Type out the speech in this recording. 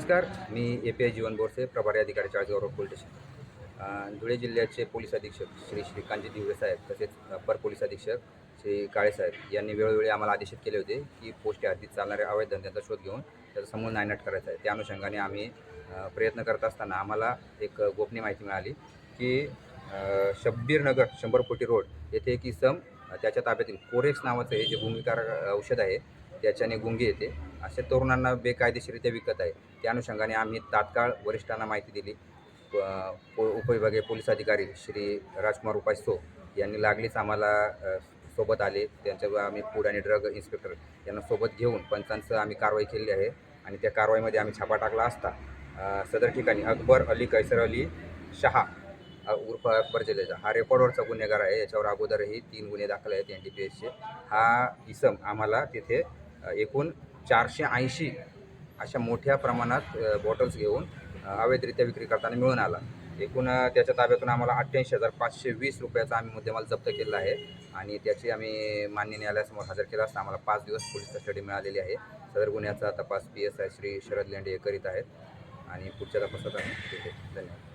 नमस्कार मी A P I Jeevan Borse प्रभारी अधिकारी Chalisgaon road police station Dhule जिल्ह्याचे पोलीस अधीक्षक श्री श्रीकांतजी दिवळे साहेब तसेच अप्पर पोलीस अधीक्षक श्री काळे साहेब यांनी वेळोवेळी आम्हाला आदेशित केले होते की पोस्ट हद्दीत चालणाऱ्या अवैध धंद्यांचा शोध घेऊन त्याचा समूळ नायनाट करायचा आहे. त्या अनुषंगाने आम्ही प्रयत्न करत असताना आम्हाला एक गोपनीय माहिती मिळाली की शब्बीरनगर शंभर कोटी रोड येथे एक इसम त्याच्या ताब्यातील कोरेक्स नावाचं हे जे भूमिकार औषध आहे त्याच्याने गुंगी येते. अशा तरुणांना बेकायदेशीरित्या विकत आहे. त्या अनुषंगाने आम्ही तात्काळ वरिष्ठांना माहिती दिली. पो उपविभागीय पोलीस अधिकारी श्री राजकुमार उपासो यांनी लागलीच आम्हाला सोबत आले. त्यांच्या आम्ही फूड आणि ड्रग इन्स्पेक्टर यांना सोबत घेऊन पंचांचं आम्ही कारवाई केली आहे. आणि त्या कारवाईमध्ये आम्ही छापा टाकला असता सदर ठिकाणी अकबर अली कैसर अली शहा उर्फ अकबर जलेजा हा रेकॉर्डवरचा गुन्हेगार आहे. याच्यावर अगोदरही तीन गुन्हे दाखल आहेत एन डी पी एसचे. हा इसम आम्हाला तिथे एकूण चारशे ऐंशी अशा मोठ्या प्रमाणात बॉटल्स घेऊन अवैधरित्या विक्री करताना मिळून आला. एकूण त्याच्या ताब्यातून आम्हाला अठ्ठ्याऐंशी हजार पाचशे वीस रुपयाचा आम्ही मुद्देमाल जप्त केलेला आहे आणि त्याची आम्ही मान्य न्यायालयासमोर हजर केला असता आम्हाला पाच दिवस पोलीस कस्टडी मिळालेली आहे. सदर गुन्ह्याचा तपास P S I Shri Sharad Lende हे करीत आहेत आणि पुढच्या तपासात आम्ही धन्यवाद.